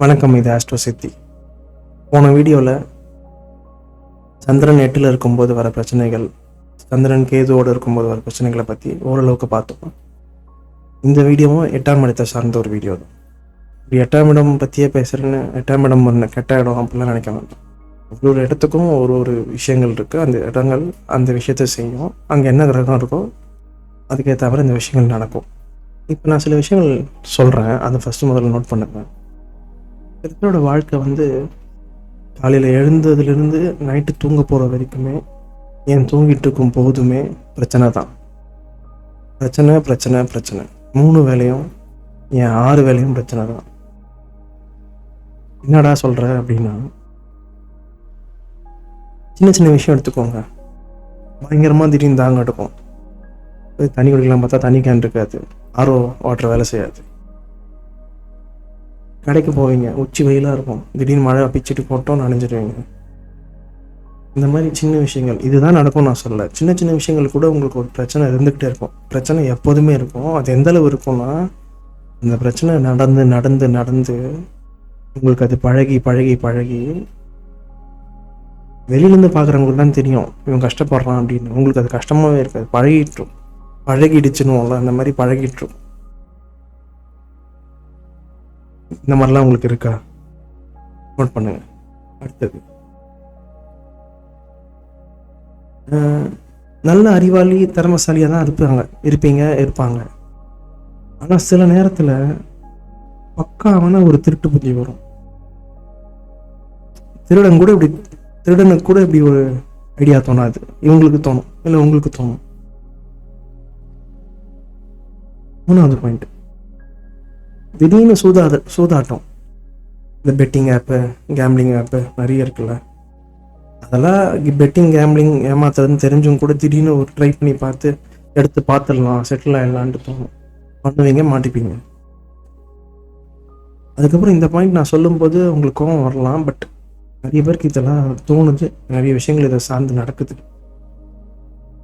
வணக்கம் இது ஆஸ்ட்ரோ சித்தி போன வீடியோவில் சந்திரன் எட்டில் இருக்கும்போது வர பிரச்சனைகள் சந்திரன் கேதுவோடு இருக்கும்போது வர பிரச்சனைகளை பற்றி ஓரளவுக்கு பார்த்தோம் இந்த வீடியோவும் எட்டாம் இடத்தை சார்ந்த ஒரு வீடியோ தான். இப்படி எட்டாம் இடம் பற்றியே பேசுகிறேன்னு எட்டாம் இடம் ஒன்று கெட்ட இடம் அப்படிலாம் நினைக்க வேண்டாம் ஒரு ஒரு இடத்துக்கும் ஒரு ஒரு விஷயங்கள் இருக்குது அந்த இடங்கள் அந்த விஷயத்தை செய்யும். அங்கே என்ன கிரகம் இருக்கோ அதுக்கேற்ற மாதிரி இந்த விஷயங்கள் நடக்கும். இப்போ நான் சில விஷயங்கள் சொல்கிறேன் அதை ஃபஸ்ட்டு முதல்ல நோட் பண்ணுங்கள் சிலரோட வாழ்க்கை வந்து காலையில் எழுந்ததுலேருந்து நைட்டு தூங்க போகிற வரைக்குமே ஏன் தூங்கிட்டு இருக்கும் போதுமே பிரச்சனை தான். பிரச்சனை பிரச்சனை பிரச்சனை. மூணு வேலையும் என் ஆறு வேலையும் பிரச்சனை தான். என்னடா சொல்கிற அப்படின்னா சின்ன சின்ன விஷயம் எடுத்துக்கோங்க. பயங்கரமாக திடீர்னு தாங்க எடுக்கும். போய் தண்ணி குடிக்கலாம் பார்த்தா தண்ணி கேன் இருக்காது. ஆர்ஓ வாட்டர் வேலை செய்யாது. கடைக்கு போவீங்க. உச்சி வெயிலாக இருக்கும். திடீர்னு மழை பிச்சுட்டு போட்டோம் நனைஞ்சிடுவீங்க இந்த மாதிரி சின்ன விஷயங்கள். இதுதான் நடக்கும் நான் சொல்லலை. சின்ன சின்ன விஷயங்கள் கூட உங்களுக்கு ஒரு பிரச்சனை இருந்துக்கிட்டே இருக்கும். பிரச்சனை எப்போதுமே இருக்கும். அது எந்த அளவு இருக்கும்னா இந்த பிரச்சனை நடந்து நடந்து நடந்து உங்களுக்கு அது பழகி பழகி பழகி வெளியிலேருந்து பார்க்குறவங்களுக்கு தான் தெரியும். இவன் கஷ்டப்படுறான் அப்படின்னு. உங்களுக்கு அது கஷ்டமாகவே இருக்காது. பழகிட்டுரும் பழகிடுச்சுன்னு அந்த மாதிரி பழகிட்டுரும் இந்த மாதிரிலாம் உங்களுக்கு இருக்கா? நோட் பண்ணுங்க. அடுத்தது. நல்ல அறிவாளி திறமசாலியாக தான் இருப்பாங்க. இருப்பீங்க இருப்பாங்க. ஆனால் சில நேரத்தில் பக்காவான ஒரு திருட்டு புத்தி வரும். திருடன் கூட இப்படி திருடனுக்கு கூட இப்படி ஒரு ஐடியா தோணாது. இவங்களுக்கு தோணும். இல்லை உங்களுக்கு தோணும். மூணாவது பாயிண்ட் திடீர்னு சூதாத சூதாட்டம். இந்த பெட்டிங் ஆப்பு கேம்லிங் ஆப்பு நிறைய இருக்குல்ல. அதெல்லாம் பெட்டிங் கேம்லிங் ஏமாத்துறதுன்னு தெரிஞ்சும் கூட திடீர்னு ஒரு ட்ரை பண்ணி பார்த்து எடுத்து பார்த்துடலாம் செட்டில் ஆகிடலான்ட்டு தோணும். பண்ணுவீங்க மாட்டிப்பீங்க. அதுக்கப்புறம் இந்த பாயிண்ட் நான் சொல்லும்போது உங்களுக்கு கோவம் வரலாம் பட் நிறைய பேருக்கு இதெல்லாம் தோணுது. நிறைய விஷயங்கள் இதை சார்ந்து நடக்குது.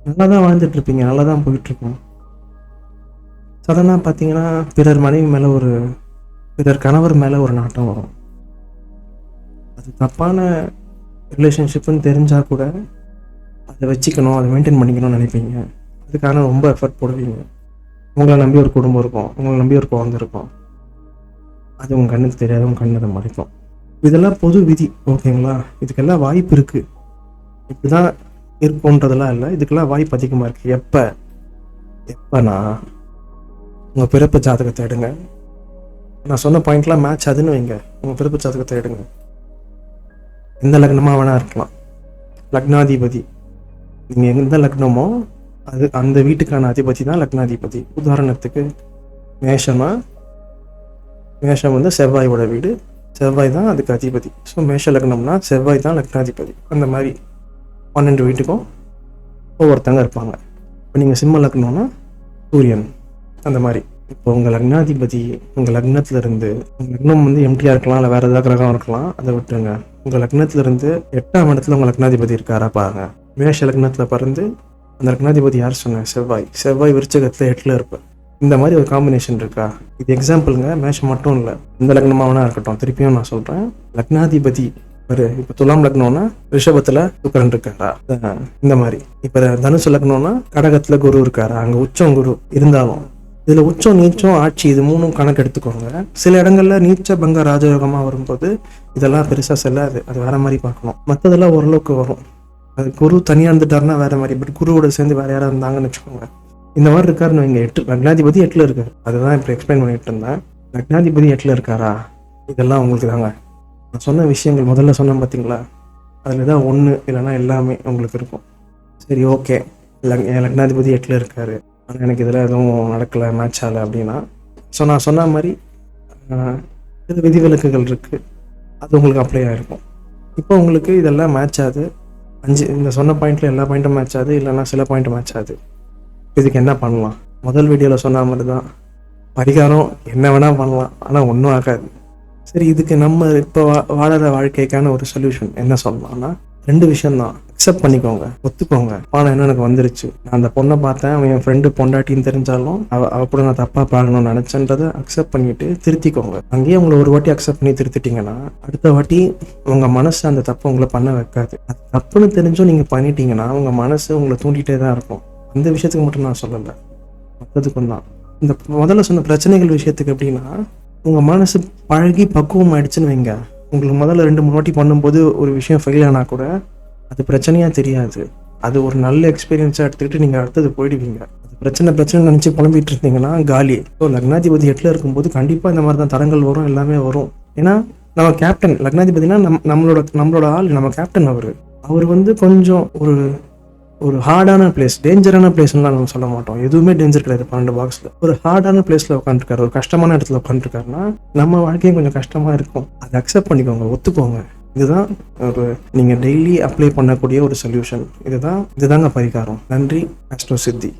நல்லா தான் வாழ்ந்துட்டு இருப்பீங்க நல்லா தான் போயிட்டுருக்கோம் சடனாக பார்த்தீங்கன்னா பிறர் மனைவி மேலே ஒரு பிறர் கணவர் மேலே ஒரு நாட்டம் வரும். அது தப்பான ரிலேஷன்ஷிப்புன்னு தெரிஞ்சால் கூட அதை வச்சுக்கணும் அதை மெயின்டைன் பண்ணிக்கணும்னு நினைப்பீங்க. அதுக்கான ரொம்ப எஃபர்ட் போடுவீங்க. உங்களை நம்பி ஒரு குடும்பம் இருக்கும் உங்களை நம்பி ஒரு குழந்தை இருக்கும். அது உங்கள் கண்ணுக்கு தெரியாத உங்கள் கண்ணு அதை மறைக்கும். இதெல்லாம் பொது விதி ஓகேங்களா? இதுக்கெல்லாம் வாய்ப்பு இருக்குது இப்படி தான் இருக்கும்ன்றதெல்லாம் இல்லை. இதுக்கெல்லாம் வாய்ப்பு அதிகமாக இருக்குது எப்போ? எப்போனா உங்கள் பிறப்பு ஜாதகத்தை எடுங்க. நான் சொன்ன பாயிண்ட்லாம் மேட்ச் ஆகுதுன்னு வைங்க. உங்கள் பிறப்பு ஜாதகத்தை எடுங்க. எந்த லக்னமாக வேணா இருக்கலாம். லக்னாதிபதி. நீங்கள் எந்த லக்னமோ அது அந்த வீட்டுக்கான அதிபதி தான் லக்னாதிபதி. உதாரணத்துக்கு மேஷமா? மேஷம் வந்து செவ்வாயோட வீடு. செவ்வாய் தான் அதுக்கு அதிபதி. ஸோ மேஷ லக்னம்னா செவ்வாய் தான் லக்னாதிபதி. அந்த மாதிரி பன்னெண்டு வீட்டுக்கும் ஒவ்வொருத்தங்க இருப்பாங்க. இப்போ நீங்கள் சிம்ம லக்னம்னா சூரியன். அந்த மாதிரி. இப்போ உங்கள் லக்னாதிபதி உங்கள் லக்னத்துல இருந்து உங்கள் லக்னம் வந்து எம்டியாக இருக்கலாம் இல்லை வேறு ஏதாவது கிரகம் இருக்கலாம் அதை விட்டுருங்க. உங்கள் லக்னத்துல இருந்து எட்டாம் இடத்துல உங்கள் லக்னாதிபதி இருக்காரா பாருங்க. மேஷ லக்னத்தில் பிறந்து அந்த லக்னாதிபதி யார் சொன்னேன் செவ்வாய். செவ்வாய் விருச்சகத்தில் எட்டில் இருப்பேன் இந்த மாதிரி ஒரு காம்பினேஷன் இருக்கா? இது எக்ஸாம்பிளுங்க மேஷம் மட்டும் இல்லை. இந்த லக்னமாக வேணா இருக்கட்டும். திருப்பியும் நான் சொல்கிறேன் லக்னாதிபதி ஒரு இப்போ துலாம் லக்னம்னா ரிஷபத்தில் சுக்கரன் இருக்காரா? இந்த மாதிரி. இப்போ தனுசு லக்னம்னா கடகத்தில் குரு இருக்காரா? அங்கே உச்சம் குரு இருந்தாலும் இதில் உச்சம் நீச்சம் ஆட்சி இது மூணும் கணக்கு எடுத்துக்கோங்க சில இடங்களில் நீச்ச பங்க ராஜயோகமாக வரும்போது இதெல்லாம் பெருசாக செல்லாது. அது வேற மாதிரி பார்க்கணும். மற்றதெல்லாம் ஓரளவுக்கு வரும். அது குரு தனியாக இருந்துட்டாருன்னா வேற மாதிரி. பட் குருவோட சேர்ந்து வேற யாராவது இருந்தாங்கன்னு வச்சுக்கோங்க. இந்த மாதிரி இருக்காருன்னு இங்கே எட்டு லக்னாதிபதி எட்டில் இருக்காரு. அதுதான் இப்போ எக்ஸ்பிளைன் பண்ணிட்டு இருந்தேன். லக்னாதிபதி எட்டில் இருக்காரா? இதெல்லாம் உங்களுக்கு தாங்க. நான் சொன்ன விஷயங்கள் முதல்ல சொன்னேன் பார்த்தீங்களா அதில் தான் ஒன்று இல்லைன்னா எல்லாமே உங்களுக்கு இருக்கும். சரி ஓகே லக் லக்னாதிபதி எட்டில் இருக்காரு. ஆனால் எனக்கு இதில் எதுவும் நடக்கலை மேட்ச் ஆகலை அப்படின்னா. ஸோ நான் சொன்ன மாதிரி இது விதிவிலக்குகள் இருக்குது அது உங்களுக்கு அப்ளை ஆகிருக்கும் இப்போ உங்களுக்கு இதெல்லாம் மேட்ச் ஆகுது. அஞ்சு இந்த சொன்ன பாயிண்ட்ல எல்லா பாயிண்ட்டும் மேட்ச் ஆகுது. இல்லைன்னா சில பாயிண்ட் மேட்ச் ஆகுது. இதுக்கு என்ன பண்ணலாம்? முதல் வீடியோவில் சொன்ன மாதிரி தான். பரிகாரம் என்ன வேணால் பண்ணலாம். ஆனால் ஒன்றும் ஆகாது. சரி இதுக்கு நம்ம இப்போ வா வாழற வாழ்க்கைக்கான ஒரு சொல்யூஷன் என்ன சொல்லலாம்னா ரெண்டு விஷயம்தான். அக்செப்ட் பண்ணிக்கோங்க ஒத்துக்கோங்க. ஆனால் என்ன எனக்கு வந்துருச்சு. நான் அந்த பொண்ணை பார்த்தேன். அவன் என் ஃப்ரெண்டு பொண்டாட்டின்னு தெரிஞ்சாலும் அவ அவ கூட நான் தப்பாக பார்க்கணும்னு நினச்சேன்றதை அக்செப்ட் பண்ணிட்டு திருத்திக்கோங்க. அங்கேயே உங்களை ஒரு வாட்டி அக்செப்ட் பண்ணி திருத்திட்டீங்கன்னா அடுத்த வாட்டி உங்கள் மனசு அந்த தப்பை உங்களை பண்ண வைக்காது. அது தப்புன்னு தெரிஞ்சும் நீங்கள் பண்ணிட்டீங்கன்னா உங்கள் மனசு உங்களை தூண்டிகிட்டே தான் இருக்கும். அந்த விஷயத்துக்கு மட்டும் நான் சொல்லலை. மற்றதுக்கும் தான். இந்த முதல்ல சொன்ன பிரச்சனைகள் விஷயத்துக்கு எப்படின்னா உங்கள் மனசு பழகி பக்குவம் ஆயிடுச்சுன்னு வைங்க. உங்களுக்கு முதல்ல ரெண்டு மூணு வாட்டி பண்ணும்போது ஒரு விஷயம் ஃபெயில் ஆனால் கூட அது பிரச்சனையாக தெரியாது. அது ஒரு நல்ல எக்ஸ்பீரியன்ஸாக எடுத்துக்கிட்டு நீங்கள் அடுத்தது போயிடுவீங்க. அது பிரச்சனை பிரச்சனை நினச்சி புலம்பிட்டு இருந்தீங்கன்னா காலி. ஸோ லக்னாதிபதி எட்டில் இருக்கும்போது கண்டிப்பாக இந்த மாதிரி தான் தரங்கள் வரும் எல்லாமே வரும். ஏன்னா நம்ம கேப்டன் லக்னாதிபதினா நம் நம்மளோட நம்மளோட ஆள் நம்ம கேப்டன் அவர். அவர் வந்து கொஞ்சம் ஒரு ஒரு ஹார்டான பிளேஸ் டேஞ்சரான பிளேஸ்லாம் நம்ம சொல்ல மாட்டோம். எதுவுமே டேஞ்சர் கிடையாது பன்னெண்டு பாக்ஸில் ஒரு ஹார்டான பிளேஸில் உட்காந்துருக்காரு ஒரு கஷ்டமான இடத்துல உட்காந்துருக்காருன்னா நம்ம வாழ்க்கையும் கொஞ்சம் கஷ்டமாக இருக்கும். அதை அக்செப்ட் பண்ணிக்கோங்க ஒத்துக்கோங்க. இதுதான் ஒரு நீங்கள் டெய்லி அப்ளை பண்ணக்கூடிய ஒரு சொல்யூஷன் இதுதான் இதுதாங்க பரிகாரம். நன்றி அஸ்ட்ரோ சித்தி.